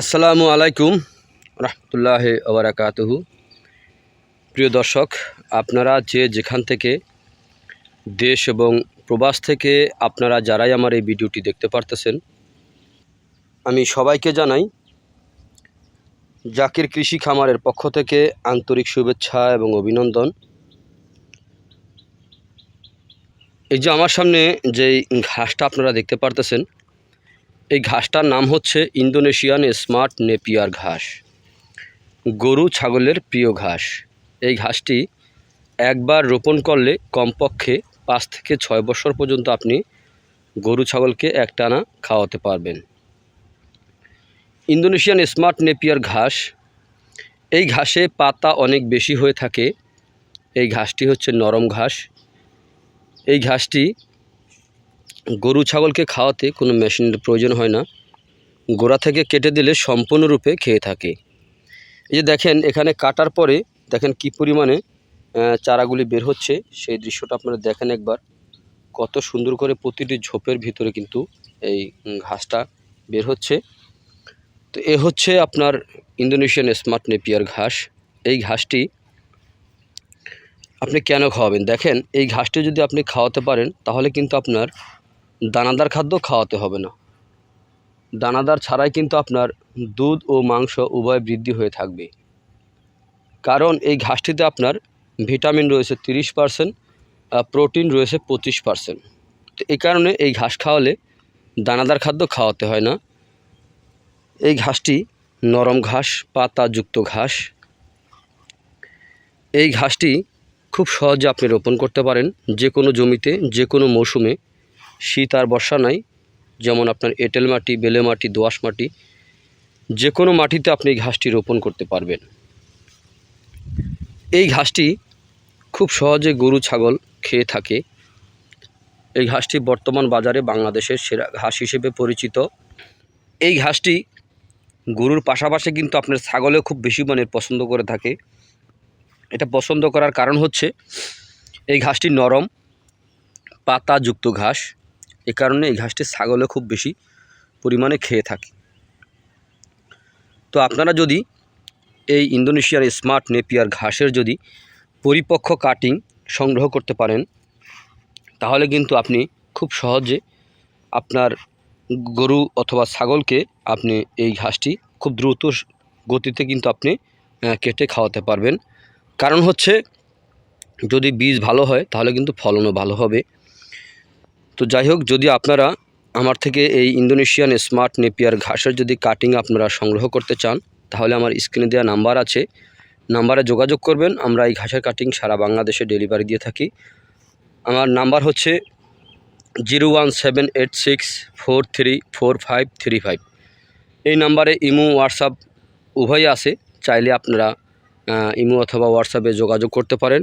আসসালামু আলাইকুম রহমতুল্লাহ ওবরাকাতহু প্রিয় দর্শক, আপনারা যে যেখান থেকে দেশ এবং প্রবাস থেকে আপনারা যারাই আমার এই ভিডিওটি দেখতে পারতেছেন, আমি সবাইকে জানাই জাকির কৃষি খামারের পক্ষ থেকে আন্তরিক শুভেচ্ছা এবং অভিনন্দন। এই যে আমার সামনে যেই ঘাসটা আপনারা দেখতে পারতেছেন এই ঘাসটার নাম হচ্ছে ইন্দোনেশিয়ান স্মার্ট নেপিয়ার ঘাস। গরু ছাগলের প্রিয় ঘাস। এই ঘাসটি একবার রোপণ করলে কমপক্ষে পাঁচ থেকে ছয় বছর পর্যন্ত আপনি গরু ছাগলকে একটানা খাওয়াতে পারবেন। ইন্দোনেশিয়ান স্মার্ট নেপিয়ার ঘাস। এই ঘাসে পাতা অনেক বেশি হয়ে থাকে। এই ঘাসটি হচ্ছে নরম ঘাস। এই ঘাসটি গরু ছাগলকে খাওয়াতে কোনো মেশিনের প্রয়োজন হয় না। গোড়া থেকে কেটে দিলে সম্পূর্ণরূপে খেয়ে থাকে। এই যে দেখেন, এখানে কাটার পরে দেখেন কি পরিমাণে চারাগুলি বের হচ্ছে। সেই দৃশ্যটা আপনারা দেখেন একবার। কত সুন্দর করে প্রতিটি ঝোপের ভিতরে কিন্তু এই ঘাসটা বের হচ্ছে। তো এ হচ্ছে আপনার ইন্দোনেশিয়ান স্মার্ট নেপিয়ার ঘাস। এই ঘাসটি আপনি কেন খাওয়াবেন? দেখেন, এই ঘাসটি যদি আপনি খাওয়াতে পারেন, তাহলে কিন্তু আপনার দানাদার খাদ্য খাওয়াতে হবে না। দানাদার ছাড়াই কিন্তু আপনার দুধ ও মাংস উভয় বৃদ্ধি হয়ে থাকবে। কারণ এই ঘাসটিতে আপনার ভিটামিন রয়েছে তিরিশ পারসেন্ট প্রোটিন রয়েছে পঁচিশ পারসেন্ট। তো এই কারণে এই ঘাস খাওয়ালে দানাদার খাদ্য খাওয়াতে হয় না। এই ঘাসটি নরম ঘাস, পাতাযুক্ত ঘাস। এই ঘাসটি খুব সহজে আপনি রোপণ করতে পারেন যে কোনো জমিতে, যে কোনো মৌসুমে। শীত আর বর্ষা নাই, যেমন আপনার এঁটেল মাটি, বেলে মাটি দোআঁশ মাটি, যে কোনো মাটিতে আপনি এই ঘাসটি রোপণ করতে পারবেন। এই ঘাসটি খুব সহজে গরু, ছাগল খেয়ে থাকে। এই ঘাসটি বর্তমান বাজারে বাংলাদেশের সেরা ঘাস হিসেবে পরিচিত। এই ঘাসটি গরুর পাশাপাশি কিন্তু আপনার ছাগলেও খুব বেশি মানের পছন্দ করে থাকে। এটা পছন্দ করার কারণ হচ্ছে, এই ঘাসটি নরম, পাতাযুক্ত ঘাস। এ কারণে এই ঘাসটি ছাগলে খুব বেশি পরিমাণে খেয়ে থাকে। তো আপনারা যদি এই ইন্দোনেশিয়ার স্মার্ট নেপিয়ার ঘাসের যদি পরিপক্ক কাটিং সংগ্রহ করতে পারেন, তাহলে কিন্তু আপনি খুব সহজে আপনার গরু অথবা ছাগলকে আপনি এই ঘাসটি খুব দ্রুত গতিতে কিন্তু আপনি কেটে খাওয়াতে পারবেন। কারণ হচ্ছে যদি বীজ ভালো হয়, তাহলে কিন্তু ফলনও ভালো হবে। তো যাই হোক যদি আপনারা আমার থেকে এই ইন্দোনেশিয়ান স্মার্ট নেপিয়ার ঘাসের যদি কাটিং আপনারা সংগ্রহ করতে চান, তাহলে আমার স্ক্রিনে দেওয়া নাম্বার আছে। নাম্বারে যোগাযোগ করবেন, আমরা এই ঘাসের কাটিং সারা বাংলাদেশে ডেলিভারি দিয়ে থাকি। আমার নাম্বার হচ্ছে zero one seven eight six four three four five three five. এই নাম্বারে ইমো, হোয়াটসঅ্যাপ উভয়ই আছে, চাইলে আপনারা ইমো অথবা হোয়াটসঅ্যাপে যোগাযোগ করতে পারেন।